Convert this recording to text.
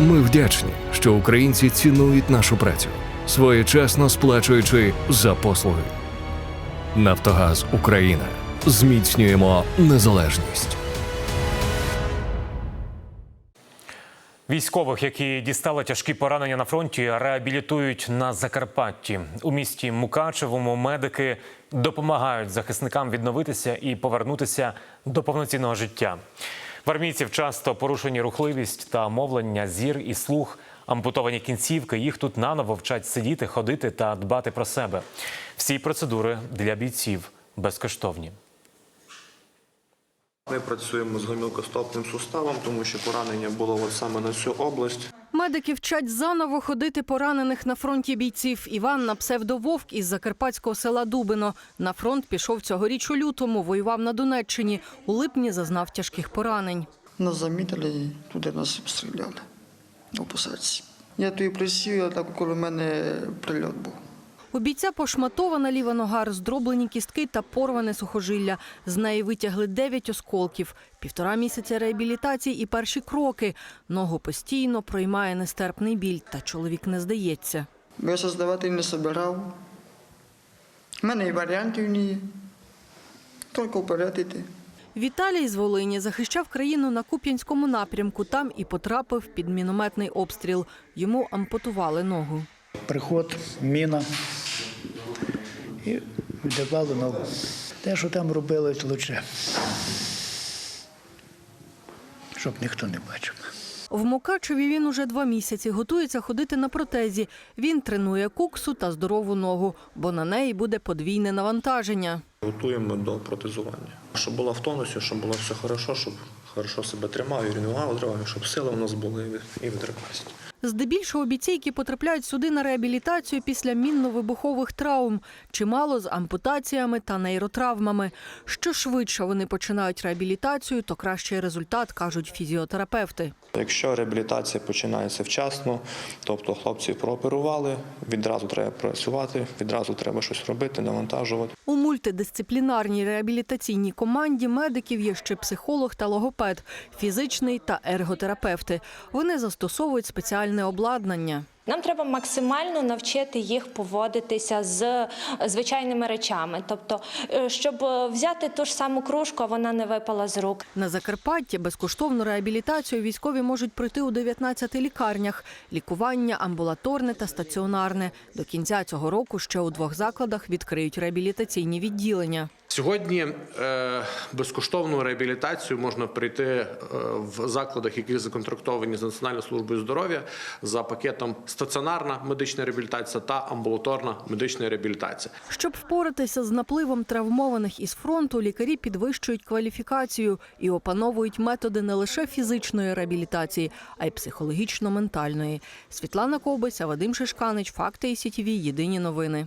Ми вдячні, що українці цінують нашу працю, своєчасно сплачуючи за послуги. Нафтогаз Україна. Зміцнюємо незалежність. Військових, які дістали тяжкі поранення на фронті, реабілітують на Закарпатті. У місті Мукачевому медики допомагають захисникам відновитися і повернутися до повноцінного життя. В армійців часто порушені рухливість та мовлення, зір і слух, ампутовані кінцівки. Їх тут наново вчать сидіти, ходити та дбати про себе. Всі процедури для бійців безкоштовні. Ми працюємо з гомілкостопним суставом, тому що поранення було от саме на цю область. Медики вчать заново ходити поранених на фронті бійців. Іван на псевдововк із закарпатського села Дубино. На фронт пішов цьогоріч у лютому, воював на Донеччині. У липні зазнав тяжких поранень. Нас замітили і туди нас обстріляли у посадці. Я тоді присів, а так коли мене прильот був. У бійця пошматована ліва нога, роздроблені кістки та порване сухожилля. З неї витягли дев'ять осколків, півтора місяця реабілітації і перші кроки. Ногу постійно проймає нестерпний біль, та чоловік не здається. Бо я здавати не собирав. У мене і варіантів не є. Тільки вперед іти. Віталій з Волині захищав країну на Куп'янському напрямку. Там і потрапив під мінометний обстріл. Йому ампутували ногу. Приход, міна і віддавали ногу. Те, що там робили, то лише, щоб ніхто не бачив. В Мукачеві він уже два місяці готується ходити на протезі. Він тренує куксу та здорову ногу, бо на неї буде подвійне навантаження. Готуємо до протезування. Щоб було в тонусі, щоб було все хорошо, щоб хорошо себе тримав і рівнував, щоб сили у нас були і витривалість. Здебільшого бійці, які потрапляють сюди на реабілітацію після мінно-вибухових травм, чимало з ампутаціями та нейротравмами. Що швидше вони починають реабілітацію, то кращий результат, кажуть фізіотерапевти. Якщо реабілітація починається вчасно, тобто хлопців прооперували, відразу треба працювати, відразу треба щось робити, навантажувати. У мультидисциплінарній реабілітаційній команді медиків є ще психолог та логопед, фізичний та ерготерапевти. Вони застосовують спеціальне обладнання. Нам треба максимально навчити їх поводитися з е, звичайними речами. Тобто, е, щоб е, взяти ту ж саму кружку, а вона не випала з рук. На Закарпатті безкоштовну реабілітацію військові можуть пройти у 19 лікарнях. Лікування амбулаторне та стаціонарне. До кінця цього року ще у двох закладах відкриють реабілітаційні відділення. Сьогодні е, безкоштовну реабілітацію можна прийти е, в закладах, які законтрактовані з Національною службою здоров'я за пакетом стаціонарна медична реабілітація та амбулаторна медична реабілітація. Щоб впоратися з напливом травмованих із фронту, лікарі підвищують кваліфікацію і опановують методи не лише фізичної реабілітації, а й психологічно-ментальної. Світлана Ковбиця, Вадим Шишканич, Факти і СІТІВІ. Єдині новини.